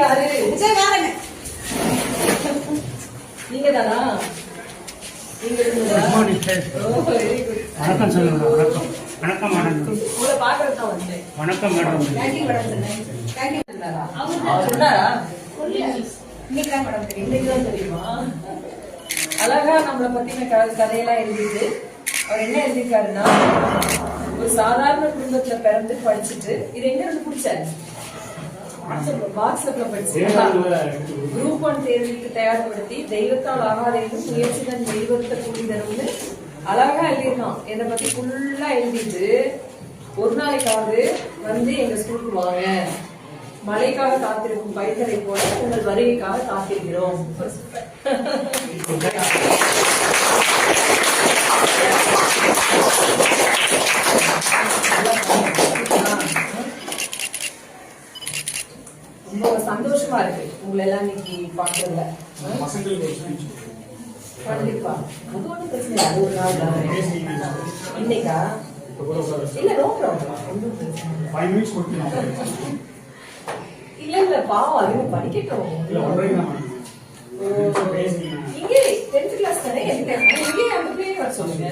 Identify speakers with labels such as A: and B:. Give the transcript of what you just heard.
A: யாரு நீங்க தானா good.
B: வணக்கம் சொல்லுங்க வணக்கம். வணக்கம் மேடம்
A: உங்களை வந்தேன்.
B: வணக்கம் மேடம்
C: தேங்க்யூ மேடம் சொன்னேன் தேங்க்யூ
A: சொன்னாரா? அவர் சொன்னாரா?
C: இன்னைக்கு தான் மேடம் தெரியும்.
A: இன்னைக்கு தான் தெரியுமா? அழகா நம்மளை பத்தின கதையெல்லாம் எழுதிட்டு அவர் என்ன எழுதியிருக்காருன்னா ஒரு சாதாரண குடும்பத்துல பிறந்து படிச்சுட்டு இது எங்க இருந்து பிடிச்சாரு. குரூப் ஒன் தேர்வுக்கு தயார்படுத்தி தெய்வத்தால் ஆகாதையும் முயற்சிதான் தெய்வத்தை கூடிதரும்னு அழகா எழுதியிருக்கான். என்னை பத்தி ஃபுல்லா எழுதிட்டு ஒரு நாளைக்காவது வந்து எங்க ஸ்கூலுக்கு வாங்க. மழைக்காக காத்திருக்கும் பயிர்களை போல உங்கள் வருகைக்காக காத்திருக்கிறோம். ரொம்ப சந்தோஷமா இருக்கு. உங்களை எல்லாம் இன்னைக்கு பாக்குறதுல கண்டிப்பா. அது ஒண்ணும் பிரச்சனை இல்லை. அது ஒரு நாள் தானே. இன்னைக்கா? இல்ல நோ ப்ராப்ளம் ஒன்றும் பிரச்சனை இல்லை. இல்ல பாவம். அது படிக்கட்டும். இங்கே டென்த் கிளாஸ் தானே? இங்கே அந்த பிள்ளைங்க வர சொல்லுங்க.